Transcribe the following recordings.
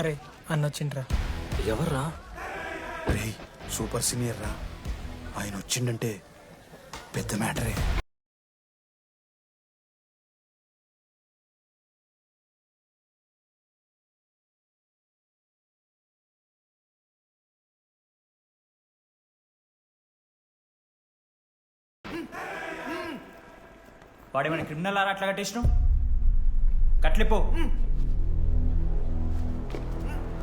అరే అన్న వచ్చిండ్రా ఎవర్రా? రేయ్ సూపర్ సీనియర్ రా. ఆయన వచ్చిండంటే పెద్ద మ్యాటరే. వాడేమైనా క్రిమినల్ ఆరా అట్లా కట్టేసినావు? కట్లిపో.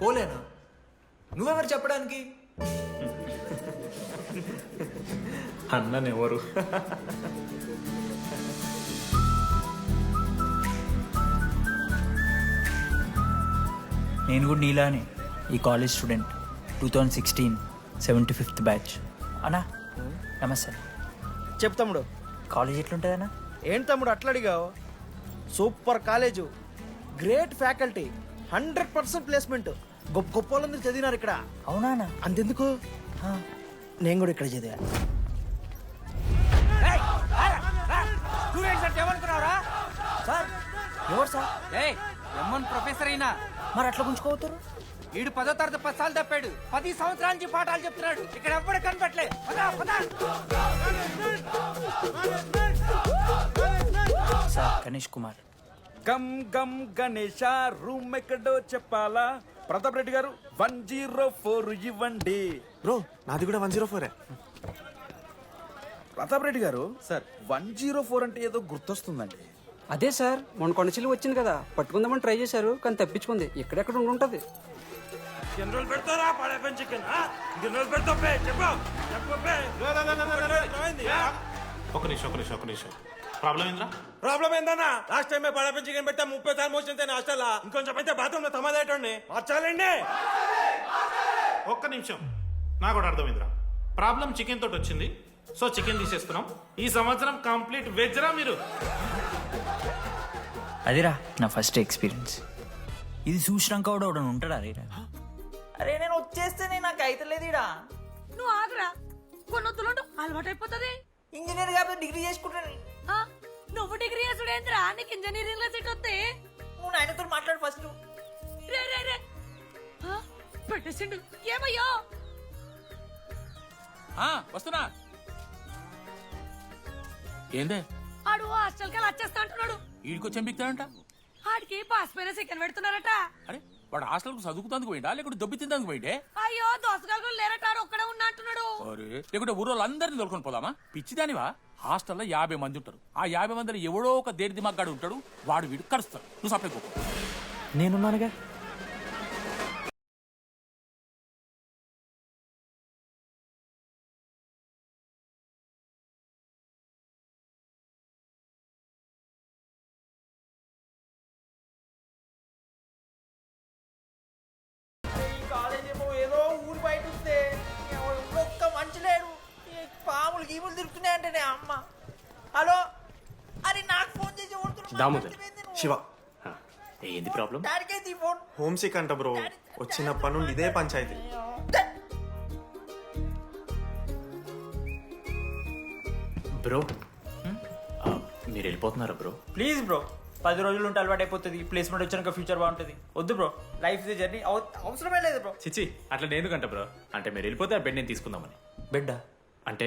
పోలేనా? నువ్వెవరు చెప్పడానికి? అన్ననెవరు? నేను కూడా నీలానే ఈ college student two thousand sixteen seventy fifth batch అన్నా నమస్తే. చెప్పు తమ్ముడు. కాలేజ్ ఎట్లుంటుందన్నా? ఏంటి తమ్ముడు అట్లా అడిగావు super college great faculty hundred percent placement. గొప్ప గొప్ప వాళ్ళందరూ చదివినారు ఇక్కడ. అవునా అంతెందుకు. నేను కూడా ఇక్కడ చదివా. సార్ ఎవరు సార్? ఏయ్ ఎమ్మన్ ప్రొఫెసర్ అయినా మరి అట్లా గుంజుకోవతారు వీడు పదో తరగతి పది సార్లు తప్పాడు. పది సంవత్సరాల నుంచి పాఠాలు చెప్తున్నాడు. ఇక్కడ ఎవ్వడు కనపట్లే పదా పదా. సార్ గణేష్ కుమార్. గమ్ గమ్ గణేష రూమ్ ఎక్కడో చెప్పాలా Pratap Reddy garu one zero four ఇవ్వండి బ్రో నాది కూడా వన్ జీరో ఫోరే ప్రతాప్ రెడ్డి గారు సార్ వన్ జీరో ఫోర్ అంటే ఏదో గుర్తొస్తుందండి అదే సార్ మొన్న కొండచిల్లి వచ్చింది కదా పట్టుకుందామని ట్రై చేశారు కానీ తప్పించుకుంది ఎక్కడెక్కడ ఉండి ఉంటది ఒక నిమిషం ఒక నిమిషం ఒక నిమిషం. ప్రాబ్లం ఏంద్రా? ప్రాబ్లం ఏందన్నా? లాస్ట్ టైం పడప చికెన్ పెట్టా ముప్పై సార్లు మోసింది హాస్టల్? ఇంకొంచెం అయితే బాత్రూమ్లో తమాదేటండి మార్చాలండి. ఒక్క నిమిషం. నాకు కూడా అర్థమైందిరా. ప్రాబ్లం చికెన్ తోటి వచ్చింది. సో చికెన్ తీసేస్తున్నాం ఈ సంవత్సరం కంప్లీట్ వెజ్ రా మీరు. అదిరా నా ఫస్ట్ ఎక్స్పీరియన్స్ ఇది చూసినాక కూడా ఒకడు ఉంటాడా రే? అరే నేను వచ్చేస్తేనే నాకు అయితలేదు ఇడా నువ్వు ఆగరా. కొన్నొత్తులుంటూ అలవాటైపోతుంది. ఇంజనీర్ కాబట్టి డిగ్రీ చేసుకుంటాను. ఆ, నువ్వు డిగ్రీ చేసుడేంద్రా నీకు ఇంజనీరింగ్లో సీట్ వస్తే? నువ్వు నాయనతో మాట్లాడు ఫస్ట్. రే రే రే. ఆ, పెట్టేసిండు. ఏమయ్యో? వస్తున్నా. ఏందే? ఆడు హాస్టల్కి వచ్చేస్తా అంటున్నాడు. వీడికి వచ్చి ఎంపిక్తాడంట ఆడికి పాస్ పైన సెకండ్ పెడుతున్నారట. అరే వాడు హాస్టల్కు చదువుకుతానికి పోయిండా? లేకుంటే దొబ్బి తిందానికి పోయిండే? అయ్యో దోసగాలు లేరట ఆడు ఒక్కడే ఉన్నా అంటున్నాడు అరే లేకుంటే ఊరోళ్ళు అందరిని తోలుకొని పోదామా? పిచ్చిదానివా? హాస్టల్లో యాభై మంది ఉంటారు. ఆ యాభై మందిలో ఎవడో ఒక దేడి దిమాగ్గాడు ఉంటాడు. వాడు వీడు కరుస్తాడు నువ్వు సప్లై పోకు పాములు గీములు తిరుగుతున్నాయంటే అమ్మ. హలో? అరే నాకు ఫోన్ చేసి దామోదర్. శివ. ఏంది ప్రాబ్లం ఫోన్? హోమ్ సిక్ అంట బ్రో. వచ్చినప్పటి నుండి ఇదే పంచాయతీ. బ్రో మీరు వెళ్ళిపోతున్నారా బ్రో? ప్లీజ్ బ్రో పది రోజులు ఉంటే అలవాటు అయిపోతుంది. ప్లేస్మెంట్ వచ్చాక ఫ్యూచర్ బాగుంటుంది. వద్దు బ్రో లైఫ్ జర్నీ అవసరమే లేదు బ్రో. చిచి అట్లా నేను ఎందుకంట బ్రో? అంటే మీరు వెళ్ళిపోతే ఆ బెడ్ నేను తీసుకుందామని. బిడ్డ అంటే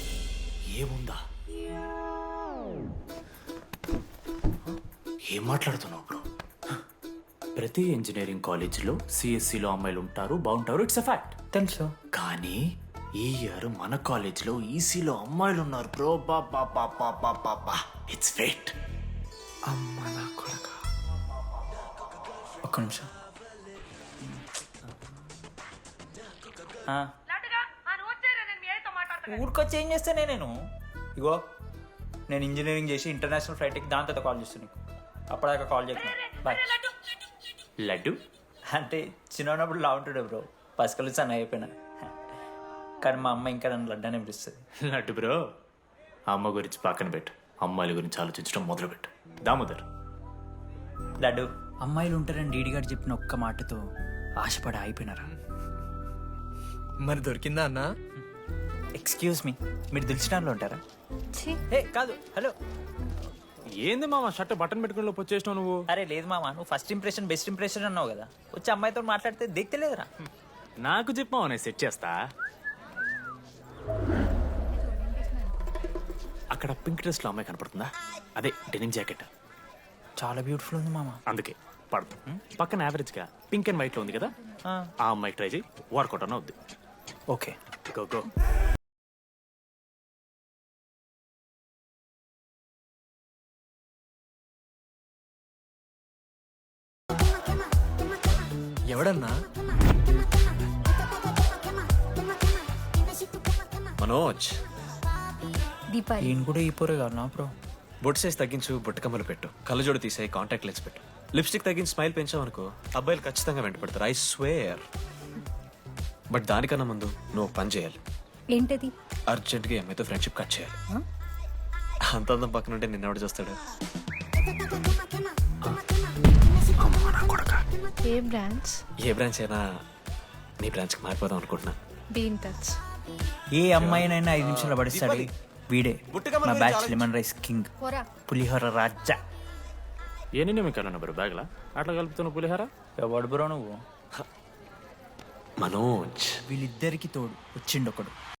ఏముందా? ఏం మాట్లాడుతున్నావు బ్రో? ప్రతి ఇంజనీరింగ్ కాలేజీలో సిఎస్సిలో అమ్మాయిలు ఉంటారు బాగుంటారు ఇట్స్ అ ఫ్యాక్ట్ తెలుసు. కానీ ఈ ఇయర్ మన కాలేజీలో ఈసీలో అమ్మాయిలు ఉన్నారు బ్రో. బా బా బా బా బా బా బా. ఇట్స్ ఫేట్ అమ్మ నా కొడక. ఒక్క నిమిషం ఆ, లడ్డుగా ఆ నువ్వు వచ్చేరా నేను మీ ఆయనతో మాట్లాడతా ఊరికొచ్చి ఏం చేస్తానే నేను. ఇగో నేను ఇంజనీరింగ్ చేసి ఇంటర్నేషనల్ ఫ్లైట్కి దాని తర్వాత కాల్ చేస్తాను నీకు. అప్పటిదాకా కాల్ చేయకు. బాయ్ లడ్డు లడ్డు లడ్డు. అంటే చిన్నప్పుడు లా ఉంటాడు బ్రో. పసికలు సన్న అయిపోయినా. కానీ మా అమ్మ ఇంకా నన్ను లడ్డానే పిలుస్తుంది. లడ్డు బ్రో అమ్మ గురించి పక్కన పెట్టు. అమ్మాయిల గురించి ఆలోచించడం మొదలుపెట్టు. దామోదర్. లడ్డు. అమ్మాయిలు ఉంటారని డీడీ గారు చెప్పిన ఒక్క మాటతో ఆశపడి అయిపోయినారా మరి దొరికిందా అన్నా? ఎక్స్క్యూజ్ మీ మీరు దిల్చినాలో ఉంటారా? ఏ కాదు. హలో. ఏంది మామ షర్ట్ బటన్ పెట్టుకుని లోపు వచ్చేసినావు నువ్వు? అరే లేదు మామ. నువ్వు ఫస్ట్ ఇంప్రెషన్ బెస్ట్ ఇంప్రెషన్ అన్నావు కదా. వచ్చి అమ్మాయితో మాట్లాడితే దిక్తలేదురా. నాకు చెప్పావు నేను సెట్ చేస్తా. అక్కడ పింక్ డ్రెస్లో అమ్మాయి కనపడుతుందా? అదే డెనిమ్ జాకెట్. చాలా బ్యూటిఫుల్ ఉంది మామ. అందుకే పడదు. పక్కన యావరేజ్గా పింక్ అండ్ వైట్లో ఉంది కదా? ఆ, ఆ అమ్మాయి ట్రై చేయి. వర్కౌట్ అన్న వద్దు. ఓకే. గో గో ఎవడన్నా? మనోజ్. దీపాలి ఈయన కూడా ఈ పోరే కాదు నా బ్రో? బొట్టు సైజ్ తగ్గించు బుట్టకమ్మలు పెట్టు. కళ్ళజోడు తీసేయి కాంటాక్ట్ లెన్స్ పెట్టు. లిప్స్టిక్ తగ్గించి స్మైల్ పెంచావు అనుకో అబ్బాయిలు ఖచ్చితంగా వెంట పెడతారు ఐ స్వేర్ బట్ దానికన్నా ముందు నువ్వు పని చేయాలి. ఏంటది? అర్జెంట్గా ఎంఐతో ఫ్రెండ్షిప్ కట్ చేయాలి. అంత అందం పక్కన ఉంటే నిన్నెవడు చూస్తాడు? ఏ బ్రాండ్స్ ఏ బ్రాంచ్ అయినా నీ బ్రాంచ్కి మారిపోదాం అనుకుంటున్నా. Be in touch. ఏ అమ్మాయినైనా ఐదు నిమిషాలు పడిస్తాడు. వీడే మా బ్యాచ్ లెమన్ రైస్ కింగ్. పోరా. పులిహోర రాజా. ఎన్ని నిమిషాలు బ్రో బ్యాగ్లా? అట్లా కలుపుతున్న పులిహార? ఎవడు బ్రో నువ్వు? మనోజ్. వీళ్ళిద్దరికి తోడు. వచ్చిండు ఒకడు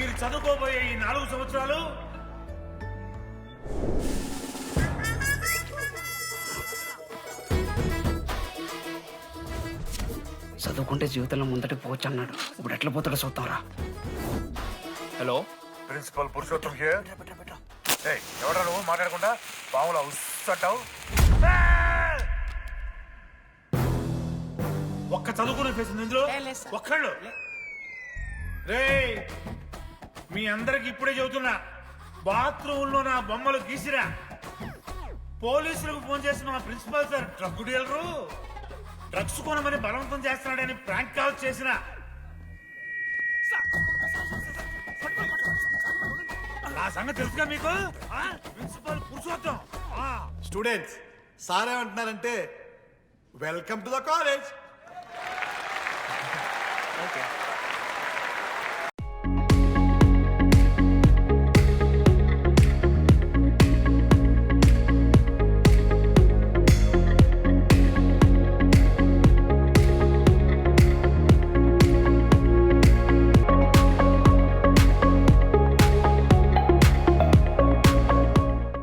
మీరు చదువుకోబోయే ఈ నాలుగు సంవత్సరాలు? చదువుకుంటే జీవితంలో ముందటి పోవచ్చు అన్నాడు. ఇప్పుడు ఎట్లా పోతాడో చూద్దాంరా. హలో? ప్రిన్సిపల్ పురుషోత్తం హియర్ ఎవడా నువ్వు? మాట్లాడకుండా? పాముల ఉస్సంటావు ఒక్క చదువుకునే ఫేస్ ఇందులో. ఒక్కళ్ళు. రే మీ అందరికి ఇప్పుడే చెబుతున్నా బాత్రూంలో నా బొమ్మలు గీసిరా. పోలీసులకు ఫోన్ చేసిన మా principal sir drug dealer drugs కొనమని బలవంతం చేస్తున్నాడని ప్రాంక్ కాల్ చేసిన. ఆ సంగతి తెలుసుగా మీకు? ప్రిన్సిపల్ పురుషోత్తం. ఆ. స్టూడెంట్స్ సార్ ఏమంటున్నారంటే welcome to the college. Okay.